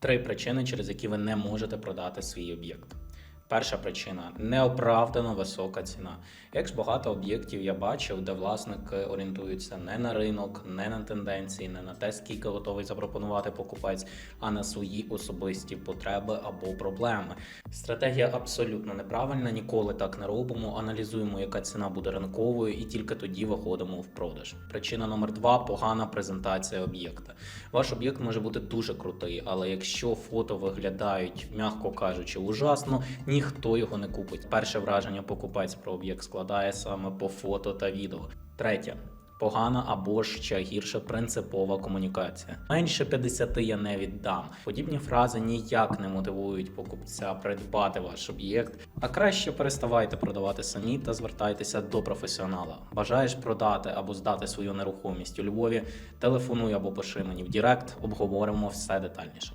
Три причини, через які ви не можете продати свій об'єкт. Перша причина неоправдано висока ціна. Як ж багато об'єктів я бачив, де власники орієнтуються не на ринок, не на тенденції, не на те, скільки готовий запропонувати покупець, а на свої особисті потреби або проблеми. Стратегія абсолютно неправильна. Ніколи так не робимо. Аналізуємо, яка ціна буде ринковою, і тільки тоді виходимо в продаж. Причина номер два погана презентація об'єкта. Ваш об'єкт може бути дуже крутий, але якщо фото виглядають, м'яко кажучи, ужасно, ніхто його не купить. Перше враження покупець про об'єкт складає саме по фото та відео. Третє. Погана або ж ще гірше принципова комунікація. Менше 50 я не віддам. Подібні фрази ніяк не мотивують покупця придбати ваш об'єкт, а краще переставайте продавати самі та звертайтеся до професіонала. Бажаєш продати або здати свою нерухомість у Львові? Телефонуй або пиши мені в Директ, обговоримо все детальніше.